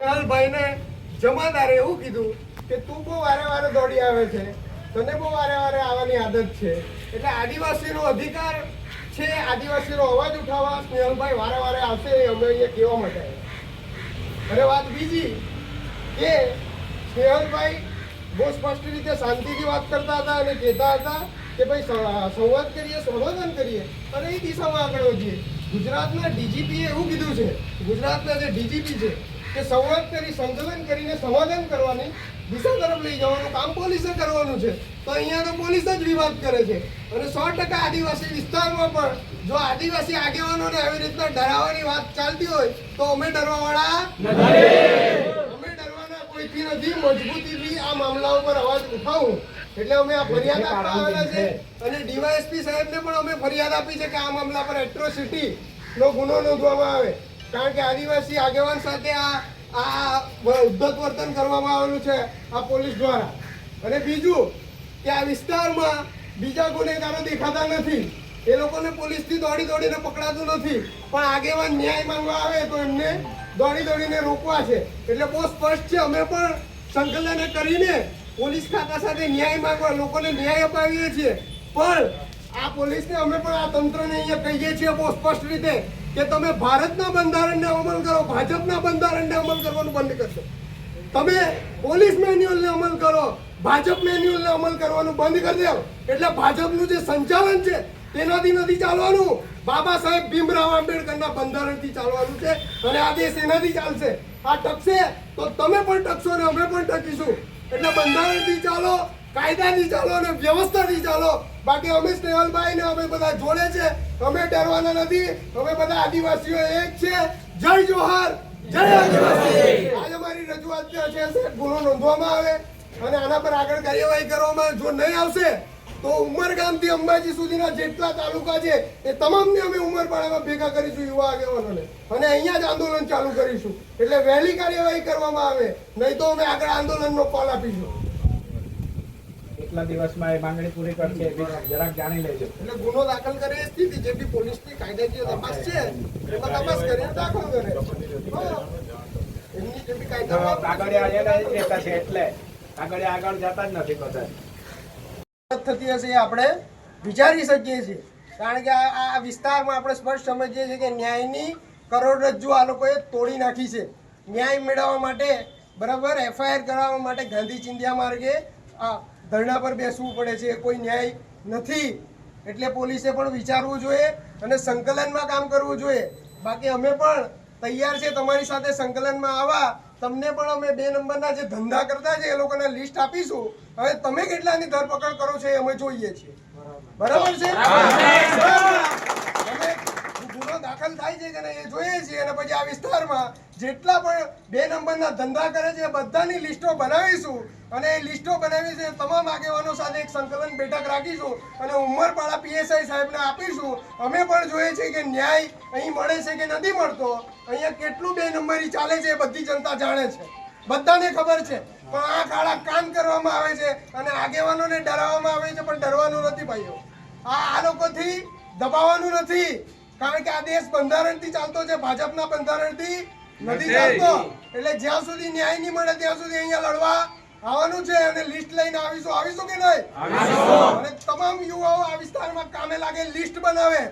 ભાઈને જમાદારે એવું કીધું કે તું બહુ વારે વારે દોડી આવે છે, તને બહુ વારે વારે આવવાની આદત છે એટલે આદિવાસીનો અધિકાર છે, આદિવાસીનો અવાજ ઉઠાવવા સ્નેહલભાઈ વારે વારે આવશે, એ અમે અહીંયા કહેવા માટે. અને વાત બીજી કે સ્નેહલભાઈ બહુ સ્પષ્ટ રીતે શાંતિથી વાત કરતા હતા અને કહેતા હતા કે ભાઈ સંવાદ કરીએ, સંબોધન કરીએ, અને એ દિશામાં આગળ વધીએ ગુજરાતના ડીજીપીએ એવું કીધું છે, ગુજરાતના જે ડીજીપી છે કે સંવાદ કરી સંકલન કરીને સમાધાન કરવાની દિશા તરફ લઈ જવાનું કામ પોલીસે કરવાનું છે. તો અહીંયા તો પોલીસ જ વિવાદ કરે છે. અને સો ટકા આદિવાસી વિસ્તારમાં પણ જો આદિવાસી આગેવાનોને આવી રીતના ડરાવવાની વાત ચાલતી હોય તો અમે ડરવાવાળા અમે ડરવાના કોઈથી નથી. મજબૂતીથી આ મામલા ઉપર અવાજ ઉઠાવું. એટલે અમે આ ફરિયાદ આપવા આવેલા છે. અને ડીવાયએસપી સાહેબને પણ અમે ફરિયાદ આપી છે કે આ મામલા પર એટ્રોસિટી નો ગુનો નોંધવામાં આવે. કારણ કે આદિવાસી આગેવાન સાથે આ આ ઉદ્ધત વર્તન કરવામાં આવેલું છે આ પોલીસ દ્વારા. અને બીજું કે આ વિસ્તારમાં બીજા ગુનેગારો દેખાતા નથી. એ લોકોને પોલીસથી દોડી દોડીને પકડાતું નથી. પણ આગેવાન ન્યાય માંગવા આવે તો એમને દોડી દોડીને રોકવા છે. એટલે બહુ સ્પષ્ટ છે, અમે પણ સંકલન કરીને પોલીસ ખાતા સાથે ન્યાય માંગવા, લોકોને ન્યાય અપાવીએ છીએ. પણ આ પોલીસને અમે પણ આ તંત્રને અહીંયા કહીએ છીએ બહુ સ્પષ્ટ રીતે. કે તમે ભારતના બંધારણને અમલ કરો, ભાજપના બંધારણને અમલ કરવાનું બંધ કરશો. તમે પોલીસ મેન્યુઅલને અમલ કરો, ભાજપ મેન્યુઅલને અમલ કરવાનું બંધ કરી દો. એટલે ભાજપનું જે સંચાલન છે, તેનાથી નથી ચાલવાનું. બાબા સાહેબ ભીમરાવ આંબેડકરના બંધારણથી ચાલવાનું છે અને આ દેશ એનાથી ચાલશે. આ ટકશે, તો તમે પણ ટકશો અને અમે પણ ટકીશું. એટલે બંધારણથી ચાલો. કાયદાથી ચાલો અને વ્યવસ્થાથી ચાલો. બાકી અમે સ્નેહલભાઈ ને અમે બધા જોડે છે. અમે ડરવાના નથી. અમે બધા આદિવાસીઓ એક છે. જય જોહાર. જય આદિવાસી. આજે મારી રજૂઆત ત્યાં છે ગુનો નોંધવામાં આવે અને આના પર આગળ કાર્યવાહી કરવામાં જો નહીં આવશે, તો ઉમરગામથી અંબાજી સુધીના જેટલા તાલુકા છે, એ તમામને અમે ઉમરપાડામાં ભેગા કરીશું યુવા આગેવાનોને. અને અહીંયા જ આંદોલન ચાલુ કરીશું. એટલે વહેલી કાર્યવાહી કરવામાં આવે. નહીં તો અમે આગળ આંદોલનનો કોલ આપીશું. કેટલા દિવસમાં એ માંગણી પૂરી કરશે જરાક જાણી લેજો. એટલે ગુનો દાખલ કરે સ્થિતિ જે બી પોલીસની કાયદાકીય તપાસ છે એમાં તપાસ કરીને દાખલ કરે. એમની જે બી તો કાયદામાં કાગળિયા એને છે એટલે કાગળિયા આગળ જતા જ નથી બધા. થતી હશે એ આપણે વિચારી શકીએ છીએ. કારણ કે આ આ વિસ્તારમાં આપણે સ્પષ્ટ સમજીએ છીએ કે ન્યાયની કરોડરજ્જુ આ લોકોએ તોડી નાખી છે. ન્યાય મેળવવા માટે બરાબર એફઆઈઆર કરાવવા માટે ગાંધી ચિંધ્યા માર્ગે આ ધરણા પર બેસવું પડે છે કોઈ ન્યાય નથી. એટલે પોલીસે પણ વિચારવું જોઈએ અને સંકલનમાં કામ કરવું જોઈએ. બાકી અમે પણ તૈયાર છે તમારી સાથે સંકલનમાં આવવા તમને પણ અમે બે નંબરના જે ધંધા કરતા છે એ લોકોને લિસ્ટ આપીશું. હવે તમે કેટલાની ધરપકડ કરો છો એ અમે જોઈએ છીએ. બરાબર છે? દાખલ થાય છે કે નહીં એ જોઈએ છીએ અને પછી આ વિસ્તારમાં જેટલા પણ બે નંબરના ધંધા કરે છે બધાની લિસ્ટો બનાવીશું અને એ લિસ્ટો બનાવી છે તમામ આગેવાનો સાથે એક સંકલન બેઠક રાખીશું અને ઉમરપાડા પીએસઆઈ સાહેબને આપીશું. અમે પણ જોઈએ છીએ કે ન્યાય અહીં મળે છે કે નથી મળતો? અહીંયા કેટલું બે નંબરી ચાલે છે એ બધી જનતા જાણે છે. બધાને ખબર છે. પણ આ કાળા કામ કરવામાં આવે છે અને આગેવાનોને ડરાવવામાં આવે છે, પણ ડરવાનું નથી ભાઈઓ. આ આ લોકોથી દબાવવાનું નથી. કારણ કે આ દેશ બંધારણથી ચાલતો છે ભાજપના બંધારણથી નથી ચાલતો. એટલે જ્યાં સુધી ન્યાય નહીં મળે ત્યાં સુધી અહીંયા લડવા આવવાનું છે અને લિસ્ટ લઈને આવીશું. આવીશું કે નહીં? અને તમામ યુવાઓ આ વિસ્તારમાં કામે લાગે લિસ્ટ બનાવે.